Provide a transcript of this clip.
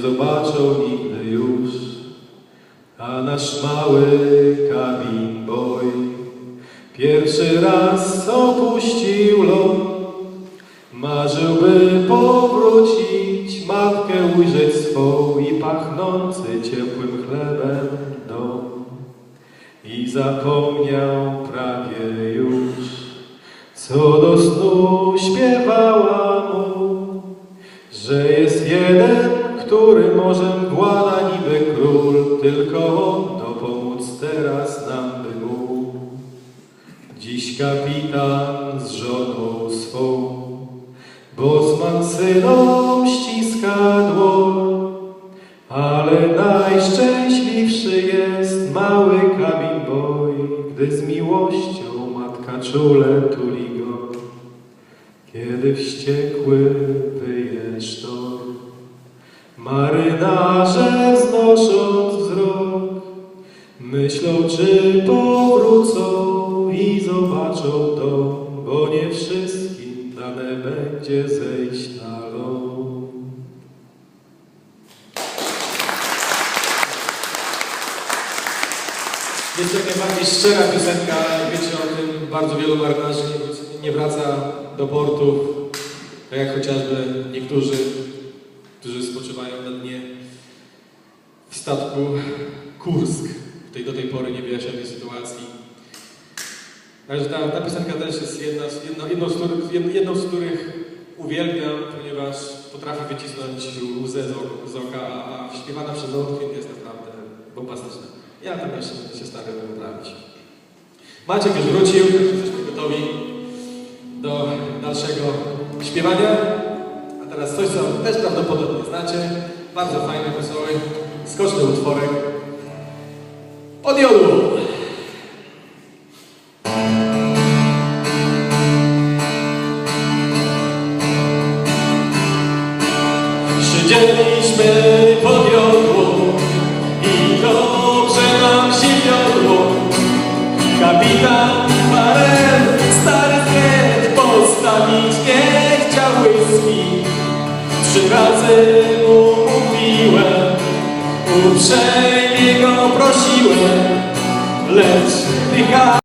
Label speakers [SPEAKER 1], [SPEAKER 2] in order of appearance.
[SPEAKER 1] zobaczą nigdy już. A nasz mały cabin boy pierwszy raz opuścił lot. Marzyłby powrócić, matkę ujrzeć swą i pachnący ciepłym chlebem dom. I zapomniał prawie już, co do snu śpiewała mu, że jest jeden, który może włada niby król, tylko on dopomóc teraz nam by mógł. Dziś kapitan z żoną swą, bosman synom ściska dłoń, ale najszczęśliwszy jest mały cabin boy, gdy z miłością matka czule tuli go. Kiedy wściekły wyje sztorm, marynarze znosząc wzrok, myślą czy powrócą i zobaczą dom, bo nie wszystkim dane będzie zejść na ląd.
[SPEAKER 2] Jest to jak najbardziej szczera piosenka, wiecie o tym, bardzo wielu marynarzy nie, wraca do portów, tak jak chociażby niektórzy, którzy spoczywają na dnie w statku Kursk, w tej do tej pory niewyjaśnionej sytuacji. Także ta, ta piosenka też jest jedna, jedno, jedną, z których, jedną- z których uwielbiam, ponieważ potrafi wycisnąć łzę z, ok- z oka, a śpiewana przez Otwin jest naprawdę bombastyczna. Ja tam jeszcze będę się starał naprawić. Maciek już wrócił, jesteśmy gotowi do dalszego śpiewania. A teraz coś, co też prawdopodobnie Bardzo fajny, wesoły, skoczny utworek. Od jodu! Siedzieliśmy Trzy razy mu mówiłem, uprzejmie go prosiłem, lecz dycha